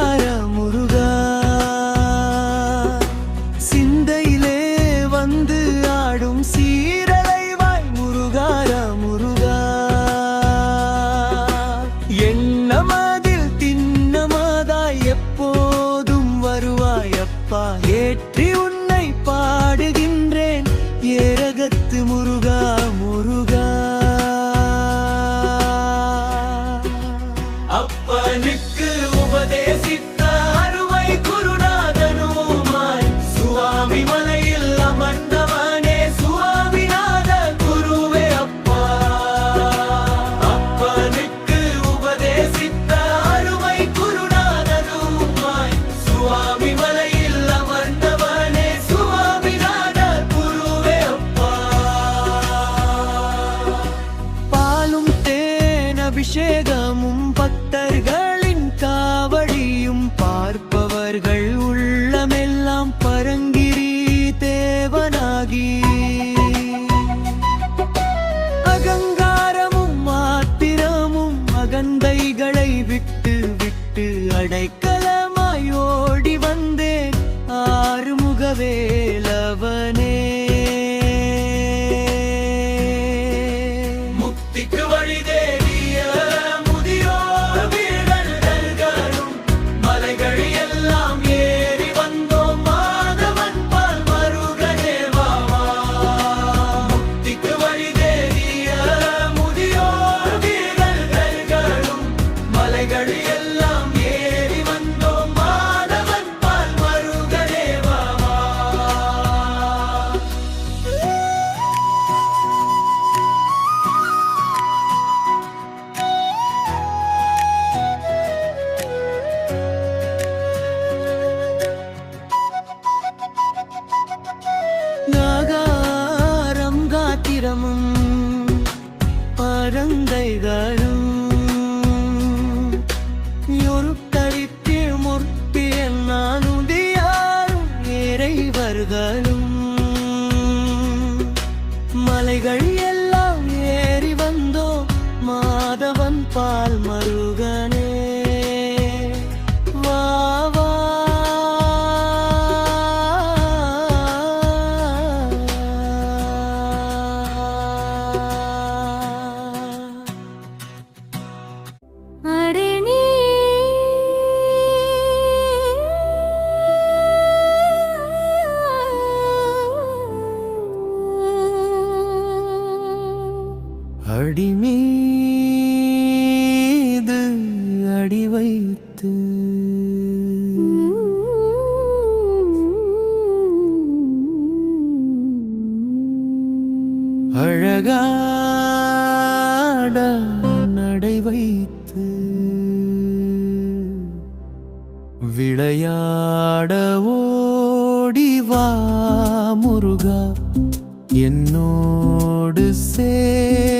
மனதார முருகா. சிந்தையிலே வந்து ஆடும் சீரலைவாய் முருகார முருகா. எண்ணமாதில் திண்ணமாதாய் எப்போதும் வருவாய் அப்பா. ஏற்றி உன்னை பாடுகின்றேன். ஏற lagi. குழந்தைகளும் மலைகளும் மலைகள் எல்லாம் ஏறி வந்தோ மாதவன் பால் மருகனே. வைத்து. அழகாட நடை வைத்து. விளையாட ஓடிவா முருகா என்னோடு சே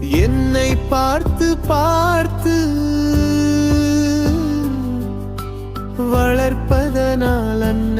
என்னை பார்த்து பார்த்து வளர்ப்பதனால் அன்பு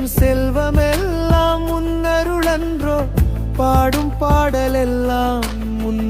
சேரும் செல்வமெல்லாம் முன்னருளன்றோ பாடும் பாடலெல்லாம் முன்